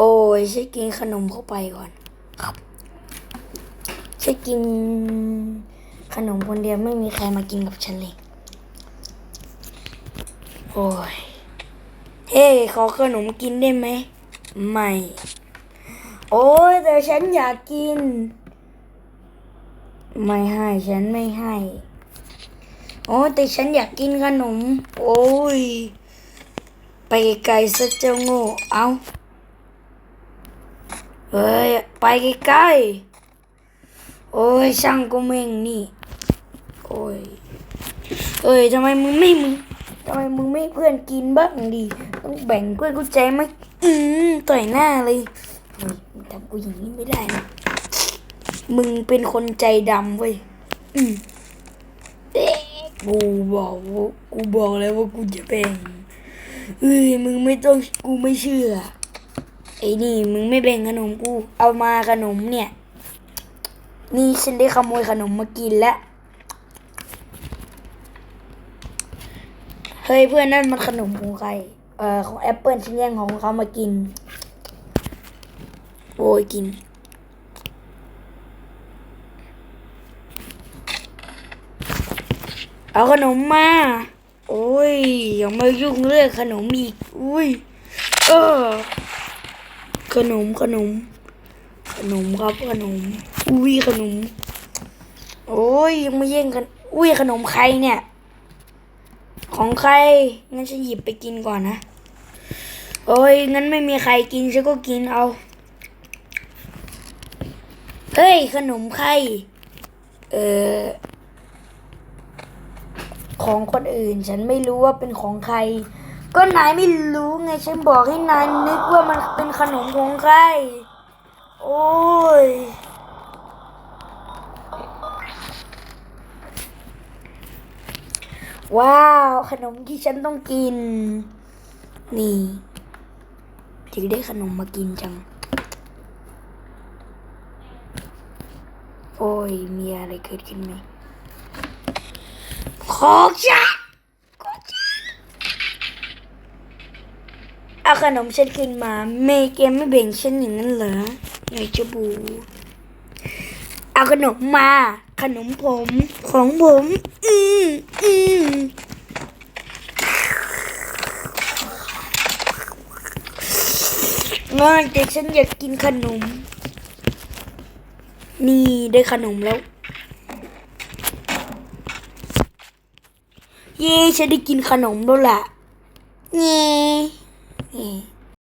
โอ้ยฉันกินขนมเข้าไปก่อนครับฉันกินขนมคนเดียวไม่มีใครมากินกับฉันเลย โอ้ย เฮ้ขอขนมกินได้ไหม ไม่ โอ้ยแต่ฉันอยากกิน ไม่ให้ฉันไม่ให้ โอ้ยแต่ฉันอยากกินขนม โอ้ย ไปไกลๆซะเจ้าโง่ เอา เฮ้ย ไปไกล้ๆ โอ้ย ช่างก็เม่งนี่ โอ้ย เอ้ยทำไมมึงไม่มึงทำไมมึงไม่เพื่อนกินบ้างดี ต้องแบ่งเพื่อนกูใจไหมอืมต่อยหน้าเลยเฮ้ยมึงทำกูอย่างนี้ไม่ได้นะมึงเป็นคนใจดำเว้ย อืมกูบอกว่ากูบอกแล้วว่ากูจะแบ่งเอ้ยมึงไม่ต้องกูไม่เชื่อ ไอ้นี่มึงไม่แบ่งขนมกู เอามาขนมเนี่ย นี่ฉันได้ขโมยขนมมากินแล้วเฮ้ยเพื่อนนั่นมันขนมของใคร เอ่อของแอปเปิลฉันแย่งของเขามากิน โอ้ยกิน เอาขนมมา โอ้ยอย่ามายุ่งเรื่องขนมอีก อุ้ย เออ ขนมขนม ขนมครับขนม อุ้ยขนม โอ้ยยังมาแย่งกัน อุ้ยขนมใครเนี่ย ของใครงั้นฉันหยิบไปกินก่อนนะโอ้ยงั้นไม่มีใครกินฉันก็กินเอาเฮ้ยขนมใครเออของคนอื่น ฉันไม่รู้ว่าเป็นของใคร ก็นายไม่รู้ไงฉันบอกให้นายนึกว่ามันเป็นขนมของใคร โอ้ย ว้าว ขนมที่ฉันต้องกิน นี่ถึงได้ขนมมากินจัง โอ้ย มีอะไรเกิดขึ้นไหมของฉันของฉันเอา ขนมฉันขึ้นมาเมย์แกไม่แบ่งฉันอย่างนั้นเหรอไงจะบู เอาขนมมา ขนมผมของผม อืมอืมงอนแต่ฉันอยากกินขนม นี่ได้ขนมแล้ว เย้ฉันได้กินขนมแล้วล่ะเย้ เย้